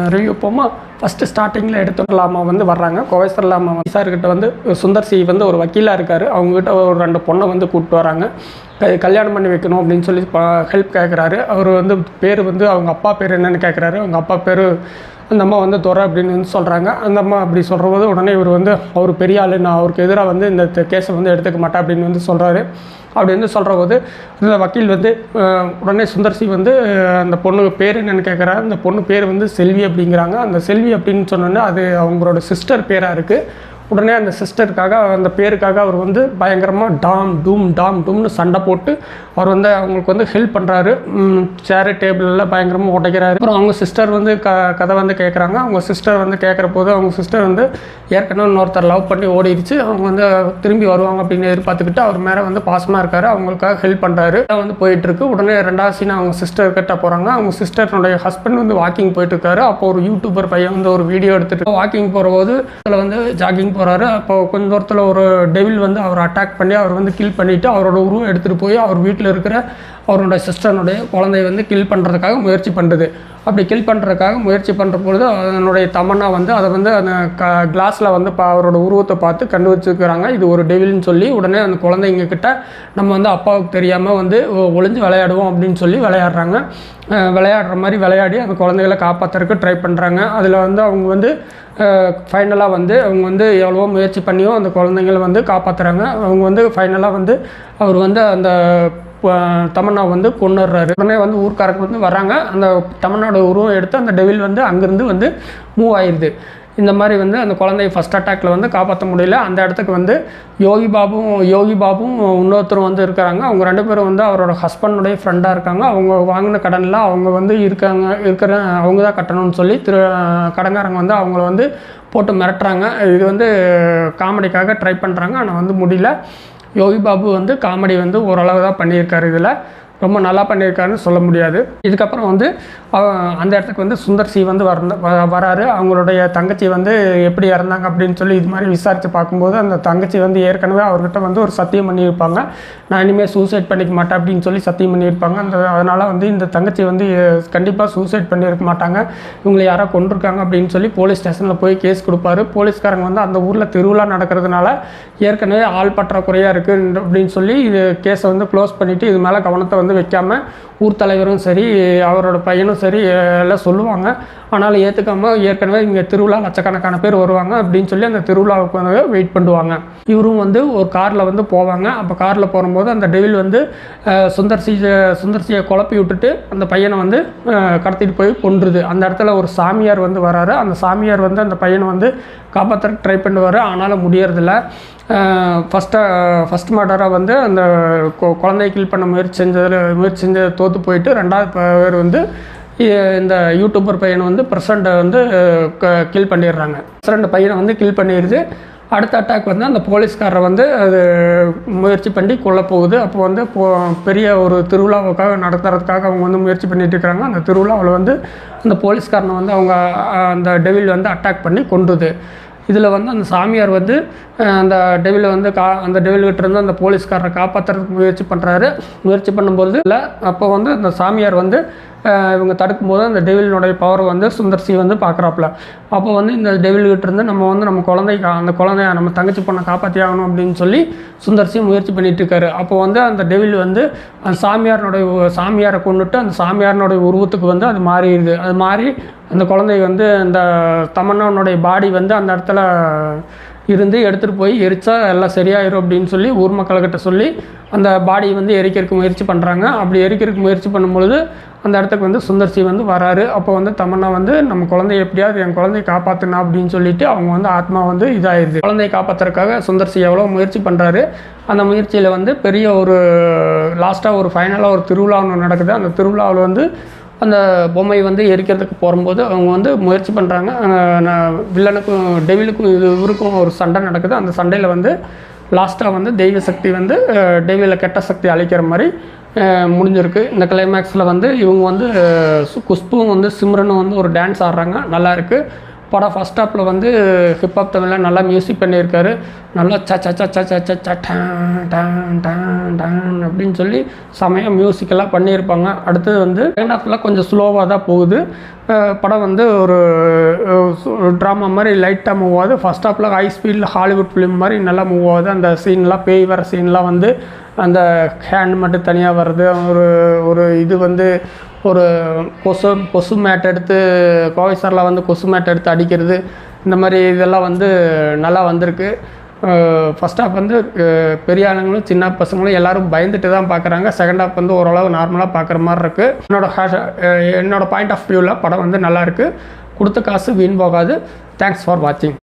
Review போமா? First ஸ்டார்டிங்கில் எடுத்துக்கலாமா வந்து வர்றாங்க. கோவைசர்லாமா சார்கிட்ட வந்து சுந்தர் சி வந்து ஒரு வக்கீலாக இருக்கார். அவங்ககிட்ட ஒரு ரெண்டு பொண்ணை வந்து கூப்பிட்டு வராங்க. க- கல்யாணம் பண்ணி வைக்கணும் அப்படின்னு சொல்லி ஹெல்ப் கேட்குறாரு அவர் வந்து பேர் வந்து அவங்க அப்பா பேர் என்னன்னு கேட்குறாரு அவங்க அப்பா பேர் அந்த அம்மா வந்து துறை அப்படின்னு வந்து சொல்கிறாங்க அந்த அம்மா அப்படி சொல்கிறபோது உடனே இவர் வந்து அவர் பெரிய ஆள் நான் அவருக்கு எதிராக வந்து இந்த கேஸை வந்து எடுத்துக்க மாட்டேன் அப்படின்னு வந்து சொல்கிறாரு அப்படி வந்து சொல்கிற போது அந்த வக்கீல் வந்து உடனே சுந்தர்சி வந்து அந்த பொண்ணு பேர் என்னன்னு கேட்குறாரு அந்த பொண்ணு பேர் வந்து செல்வி அப்படிங்கிறாங்க. அந்த செல்வி அப்படின்னு சொன்னோன்னே அது அவங்களோட சிஸ்டர் பேராக இருக்குது உடனே அந்த சிஸ்டருக்காக அந்த பேருக்காக அவர் வந்து பயங்கரமாக டாம் டூம் டாம் டூம்னு சண்டை போட்டு அவர் வந்து அவங்களுக்கு வந்து ஹெல்ப் பண்ணுறாரு சேரு டேபிள் எல்லாம் பயங்கரமாக உடைக்கிறாரு. அப்புறம் அவங்க சிஸ்டர் வந்து க கதை வந்து கேட்குறாங்க அவங்க சிஸ்டர் வந்து கேட்குற போது அவங்க சிஸ்டர் வந்து ஏற்கனவே இன்னொருத்தர் லவ் பண்ணி ஓடிடுச்சு அவங்க வந்து திரும்பி வருவாங்க அப்படின்னு எதிர்பார்த்துக்கிட்டு அவர் மேலே வந்து பாசமாக இருக்காரு. அவங்களுக்காக ஹெல்ப் பண்ணுறாரு வந்து போயிட்டுருக்கு. உடனே ரெண்டாவது சீன் அவங்க சிஸ்டர் கிட்ட போகிறாங்க அவங்க சிஸ்டர்னுடைய ஹஸ்பண்ட் வந்து வாக்கிங் போயிட்டு இருக்காரு அப்போ ஒரு யூடியூபர் பையன் வந்து ஒரு வீடியோ எடுத்துகிட்டு வாக்கிங் போகிறபோது அதில் வந்து ஜாகிங் போகிறாரு அப்போ கொஞ்ச தூரத்தில் ஒரு டெவில் வந்து அவர் அட்டாக் பண்ணி அவர் வந்து கில் பண்ணிவிட்டு அவரோட உருவம் எடுத்துகிட்டு போய் அவர் வீட்டில் இருக்கிற அவரோட சிஸ்டனுடைய குழந்தைய வந்து கில் பண்ணுறதுக்காக முயற்சி பண்ணுறது அப்படி கில் பண்ணுறதுக்காக முயற்சி பண்ணுற பொழுது அதனுடைய தமன்னா வந்து அதை வந்து அந்த க கிளாஸில் வந்து பா அவரோட உருவத்தை பார்த்து கண்டு வச்சுருக்கிறாங்க. இது ஒரு டெவில்னு சொல்லி உடனே அந்த குழந்தைங்க கிட்ட நம்ம வந்து அப்பாவுக்கு தெரியாமல் வந்து ஒளிஞ்சு விளையாடுவோம் அப்படின்னு சொல்லி விளையாடுறாங்க. விளையாடுற மாதிரி விளையாடி அந்த குழந்தைகளை காப்பாற்றுறதுக்கு ட்ரை பண்ணுறாங்க அதில் வந்து அவங்க வந்து ஃபைனலாக வந்து அவங்க வந்து எவ்வளவோ முயற்சி பண்ணியும் அந்த குழந்தைங்களை வந்து காப்பாற்றுறாங்க அவங்க வந்து ஃபைனலாக வந்து அவர் வந்து அந்த தமன்னா வந்து கொண்டுடுறாரு உடனே வந்து ஊர்க்காரங்க வந்து வராங்க அந்த தமன்னோட உருவம் எடுத்து அந்த டெவில் வந்து அங்கேருந்து வந்து மூவ் ஆயிடுது இந்த மாதிரி வந்து அந்த குழந்தைய ஃபஸ்ட் அட்டாக்ல வந்து காப்பாற்ற முடியல. அந்த இடத்துக்கு வந்து யோகி பாபும் யோகி பாபும் இன்னொருத்தரும் வந்து இருக்கிறாங்க. அவங்க ரெண்டு பேரும் வந்து அவரோட ஹஸ்பண்டுடைய ஃப்ரெண்டாக இருக்காங்க. அவங்க வாங்கின கடனில் அவங்க வந்து இருக்காங்க இருக்கிற அவங்க தான் கட்டணும்னு சொல்லி திரு கடங்காரங்க வந்து அவங்கள வந்து போட்டு மிரட்டுறாங்க. இது வந்து காமெடிக்காக ட்ரை பண்ணுறாங்க ஆனால் வந்து முடியல. யோகி பாபு வந்து காமெடி வந்து ஓரளவு தான் பண்ணியிருக்காரு இதில். ரொம்ப நல்லா பண்ணியிருக்காருன்னு சொல்ல முடியாது. இதுக்கப்புறம் வந்து அந்த இடத்துக்கு வந்து சுந்தர் சி வந்து வர வராரு. அவங்களுடைய தங்கச்சி வந்து எப்படி இறந்தாங்க அப்படின்னு சொல்லி இது மாதிரி விசாரித்து பார்க்கும்போது அந்த தங்கச்சி வந்து ஏற்கனவே அவர்கிட்ட வந்து ஒரு சத்தியம் பண்ணியிருப்பாங்க. நான் இனிமேல் சூசைட் பண்ணிக்க மாட்டேன் அப்படின்னு சொல்லி சத்தியம் பண்ணியிருப்பாங்க. அந்த அதனால் வந்து இந்த தங்கச்சி வந்து கண்டிப்பாக சூசைட் பண்ணியிருக்க மாட்டாங்க. இவங்களை யாரோ கொண்டிருக்காங்க அப்படின்னு சொல்லி போலீஸ் ஸ்டேஷனில் போய் கேஸ் கொடுப்பாரு. போலீஸ்காரங்க வந்து அந்த ஊரில் திருவிழா நடக்கிறதுனால ஏற்கனவே ஆள் பற்றாக்குறையாக இருக்குது அப்படின்னு சொல்லி இது கேஸை வந்து க்ளோஸ் பண்ணிவிட்டு இது மேலே கவனத்தை வந்து வைக்காம ஊர் தலைவரும் சரி அவரோட பையனும் சரி எல்லாம் சொல்லுவாங்க. ஆனால் ஏற்றுக்காமல் ஏற்கனவே இங்கே திருவிழா லட்சக்கணக்கான பேர் வருவாங்க அப்படின்னு சொல்லி அந்த திருவிழாவுக்கு வந்து வெயிட் பண்ணுவாங்க. இவரும் வந்து ஒரு காரில் வந்து போவாங்க. அப்போ காரில் போகும்போது அந்த டெவில் வந்து சுந்தர்சி சுந்தர்சியை குழப்பி விட்டுட்டு அந்த பையனை வந்து கடத்திட்டு போய் கொன்றுது. அந்த இடத்துல ஒரு சாமியார் வந்து வராரு. அந்த சாமியார் வந்து அந்த பையனை வந்து காப்பாற்றுறதுக்கு ட்ரை பண்ணுவார். ஆனாலும் முடியறதில்ல. ஃபஸ்ட்டாக ஃபஸ்ட் மர்டராக வந்து அந்த கொ- குழந்தைய கில் பண்ண முயற்சி செஞ்சதில் முயற்சி செஞ்ச தோற்று போயிட்டு ரெண்டாவது பேர் வந்து இந்த யூடியூபர் பையனை வந்து பிரசண்ட்டை வந்து கில் பண்ணிடுறாங்க. பிரசண்ட் பையனை வந்து கில் பண்ணிடுது. அடுத்த அட்டாக் வந்து அந்த போலீஸ்காரரை வந்து அது முயற்சி பண்ணி கொல்ல போகுது. அப்போ வந்து போ பெரிய ஒரு திருவிழாவுக்காக நடத்துறதுக்காக அவங்க வந்து முயற்சி பண்ணிட்டு இருக்கிறாங்க அந்த திருவிழாவில் வந்து அந்த போலீஸ்காரனை வந்து அவங்க அந்த டெவில் வந்து அட்டாக் பண்ணி கொண்டுது இதில் வந்து அந்த சாமியார் வந்து அந்த டெவிலை வந்து கா அந்த டெவில்கிட்ட இருந்து அந்த போலீஸ்காரரை காப்பாற்றுறதுக்கு முயற்சி பண்ணுறாரு முயற்சி பண்ணும்போது இல்லை அப்போ வந்து அந்த சாமியார் வந்து இவங்க தடுக்கும்போது அந்த டெவிலினுடைய பவரை வந்து சுந்தர் சி வந்து பார்க்குறாப்புல. அப்போ வந்து இந்த டெவில்கிட்ட இருந்து நம்ம வந்து நம்ம குழந்தை கா- அந்த குழந்தைய நம்ம தங்கச்சி பொண்ணை காப்பாற்றி ஆகணும் அப்படின்னு சொல்லி சுந்தர் முயற்சி பண்ணிட்டு இருக்காரு. அப்போ வந்து அந்த டெவில் வந்து அந்த சாமியாரனுடைய சாமியாரை கொண்டுட்டு அந்த சாமியாரனுடைய உருவத்துக்கு வந்து அது மாறிடுது. அது மாறி அந்த குழந்தை வந்து அந்த தமன்னனுடைய பாடி வந்து அந்த இடத்துல இருந்து எடுத்துகிட்டு போய் எரிச்சா எல்லாம் சரியாயிரும் அப்படின்னு சொல்லி ஊர் மக்கள்கிட்ட சொல்லி அந்த பாடியை வந்து எரிக்கிறதுக்கு முயற்சி பண்ணுறாங்க அப்படி எரிக்கிறதுக்கு முயற்சி பண்ணும்பொழுது அந்த இடத்துக்கு வந்து சுந்தர்சி வந்து வராரு. அப்போ வந்து தமன்னா வந்து நம்ம குழந்தைய எப்படியாவது என் குழந்தைய காப்பாற்றினா அப்படின்னு சொல்லிட்டு அவங்க வந்து ஆத்மா வந்து இதாகிடுது குழந்தைய காப்பாற்றுறதுக்காக சுந்தர்சி எவ்வளோ முயற்சி பண்ணுறாரு அந்த முயற்சியில் வந்து பெரிய ஒரு லாஸ்ட்டாக ஒரு ஃபைனலாக ஒரு திருவிழா ஒன்று நடக்குது. அந்த திருவிழாவில் வந்து அந்த பொம்மை வந்து எரிக்கிறதுக்கு போகும்போது அவங்க வந்து முயற்சி பண்ணுறாங்க வில்லனுக்கும் டெவிலுக்கும் இது இவருக்கும் ஒரு சண்டை நடக்குது. அந்த சண்டையில் வந்து லாஸ்ட்டாக வந்து தெய்வ சக்தி வந்து டெவில கெட்ட சக்தி அழிக்கிற மாதிரி முடிஞ்சிருக்கு. இந்த கிளைமேக்ஸில் வந்து இவங்க வந்து சு- குஷ்புவும் வந்து சிம்ரனும் வந்து ஒரு டான்ஸ் ஆடுறாங்க. நல்லாயிருக்கு படம் ஃபஸ்ட் ஹாப்பில் வந்து ஹிப்ஹாப் தமிழில் நல்லா மியூசிக் பண்ணியிருக்காரு. நல்லா ச ச ச ச ச ச ச டான் டான் டான் டான் அப்படின்னு சொல்லி செமையாக மியூசிக்கெல்லாம் பண்ணியிருப்பாங்க. அடுத்தது வந்து செகண்ட் ஹாஃபில் கொஞ்சம் ஸ்லோவாக தான் போகுது. படம் வந்து ஒரு ட்ராமா மாதிரி லைட்டாக மூவ் ஆகுது. ஃபஸ்ட் ஆஃப்ல ஹை ஸ்பீடில் ஹாலிவுட் ஃபிலிம் மாதிரி நல்லா மூவ் ஆகுது. அந்த சீன்லாம் பேய் வர சீன்லாம் வந்து அந்த ஹேண்ட் மட்டும் தனியாக வருது ஒரு ஒரு இது வந்து ஒரு கொசு கொசு மேட் எடுத்து கோவைசரில் வந்து கொசு மேட் எடுத்து அடிக்கிறது இந்த மாதிரி இதெல்லாம் வந்து நல்லா வந்திருக்கு. ஃபஸ்ட் ஹாஃப் வந்து பெரிய ஆளுங்களும் சின்ன பசங்களும் எல்லாரும் பயந்துட்டு தான் பார்க்குறாங்க செகண்ட் ஹாஃப் வந்து ஓரளவு நார்மலாக பார்க்குற மாதிரி இருக்குது என்னோட ஹேஷ் என்னோட பாயிண்ட் ஆஃப் வியூவில் படம் வந்து நல்லாயிருக்கு கொடுத்த காசு வீண் போகாது. தேங்க்ஸ் ஃபார் வாட்சிங்